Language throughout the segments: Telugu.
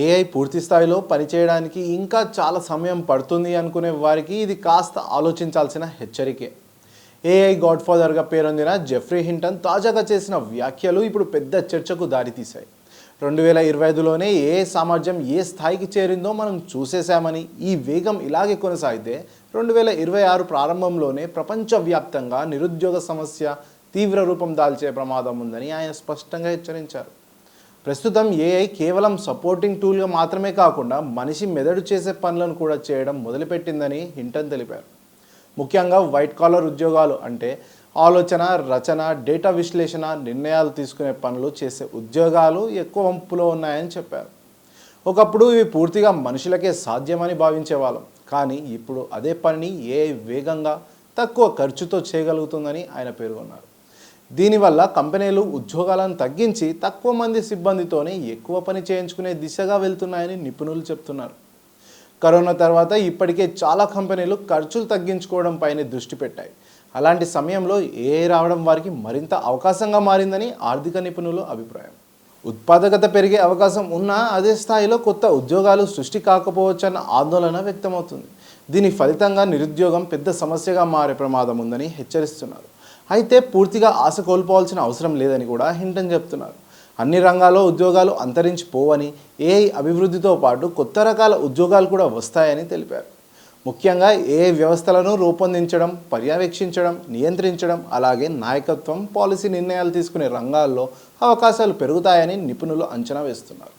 ఏఐ పూర్తి స్థాయిలో పనిచేయడానికి ఇంకా చాలా సమయం పడుతుంది అనుకునే వారికి ఇది కాస్త ఆలోచించాల్సిన హెచ్చరికే. ఏఐ గాడ్ ఫాదర్గా పేరొందిన జెఫ్రీ హింటన్ తాజాగా చేసిన వ్యాఖ్యలు ఇప్పుడు పెద్ద చర్చకు దారితీశాయి. రెండు వేల ఇరవై ఐదులోనే ఏ సామర్థ్యం ఏ స్థాయికి చేరిందో మనం చూసేశామని ఈ వేగం ఇలాగే కొనసాగితే రెండు వేల ఇరవై ఆరు ప్రారంభంలోనే ప్రపంచవ్యాప్తంగా నిరుద్యోగ సమస్య తీవ్ర రూపం దాల్చే ప్రమాదం ఉందని ఆయన స్పష్టంగా హెచ్చరించారు. ప్రస్తుతం ఏఐ కేవలం సపోర్టింగ్ టూల్గా మాత్రమే కాకుండా మనిషి మెదడు చేసే పనులను కూడా చేయడం మొదలుపెట్టిందని హింటన్ తెలిపారు. ముఖ్యంగా వైట్ కాలర్ ఉద్యోగాలు అంటే ఆలోచన రచన డేటా విశ్లేషణ నిర్ణయాలు తీసుకునే పనులు చేసే ఉద్యోగాలు ఎక్కువ వంపులో ఉన్నాయని చెప్పారు. ఒకప్పుడు ఇవి పూర్తిగా మనుషులకే సాధ్యమని భావించేవాళ్ళం. కానీ ఇప్పుడు అదే పనిని ఏఐ వేగంగా తక్కువ ఖర్చుతో చేయగలుగుతుందని ఆయన పేర్కొన్నారు. దీనివల్ల కంపెనీలు ఉద్యోగాలను తగ్గించి తక్కువ మంది సిబ్బందితోనే ఎక్కువ పని చేయించుకునే దిశగా వెళ్తున్నాయని నిపుణులు చెప్తున్నారు. కరోనా తర్వాత ఇప్పటికే చాలా కంపెనీలు ఖర్చులు తగ్గించుకోవడం పైన దృష్టి పెట్టాయి. అలాంటి సమయంలో ఏఐ రావడం వారికి మరింత అవకాశంగా మారిందని ఆర్థిక నిపుణులు అభిప్రాయం. ఉత్పాదకత పెరిగే అవకాశం ఉన్నా అదే స్థాయిలో కొత్త ఉద్యోగాలు సృష్టి కాకపోవచ్చన్న ఆందోళన వ్యక్తమవుతుంది. దీని ఫలితంగా నిరుద్యోగం పెద్ద సమస్యగా మారే ప్రమాదం ఉందని హెచ్చరిస్తున్నారు. అయితే పూర్తిగా ఆశ కోల్పోవాల్సిన అవసరం లేదని కూడా హింటన్ చెప్తున్నారు. అన్ని రంగాల్లో ఉద్యోగాలు అంతరించిపోవని ఏఐ అభివృద్ధితో పాటు కొత్త రకాల ఉద్యోగాలు కూడా వస్తాయని తెలిపారు. ముఖ్యంగా ఏ వ్యవస్థలను రూపొందించడం పర్యవేక్షించడం నియంత్రించడం అలాగే నాయకత్వం పాలసీ నిర్ణయాలు తీసుకునే రంగాల్లో అవకాశాలు పెరుగుతాయని నిపుణులు అంచనా వేస్తున్నారు.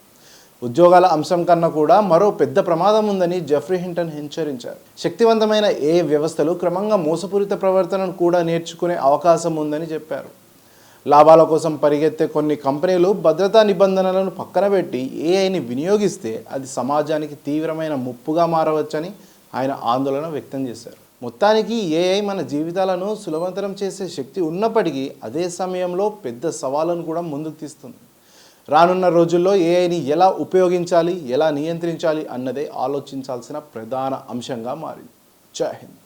ఉద్యోగాల అంశం కన్నా కూడా మరో పెద్ద ప్రమాదం ఉందని జెఫ్రీ హింటన్ హెచ్చరించారు. శక్తివంతమైన ఏ వ్యవస్థలు క్రమంగా మోసపూరిత ప్రవర్తనను కూడా నేర్చుకునే అవకాశం ఉందని చెప్పారు. లాభాల కోసం పరిగెత్తే కొన్ని కంపెనీలు భద్రతా నిబంధనలను పక్కన పెట్టి ఏఐని వినియోగిస్తే అది సమాజానికి తీవ్రమైన ముప్పుగా మారవచ్చని ఆయన ఆందోళన వ్యక్తం చేశారు. మొత్తానికి ఏఐ మన జీవితాలను సులభతరం చేసే శక్తి ఉన్నప్పటికీ అదే సమయంలో పెద్ద సవాళ్ళను కూడా ముందుకు తీస్తుంది. రానున్న రోజుల్లో ఏఐని ఎలా ఉపయోగించాలి ఎలా నియంత్రించాలి అన్నదే ఆలోచించాల్సిన ప్రధాన అంశంగా మారింది. జై హింద్.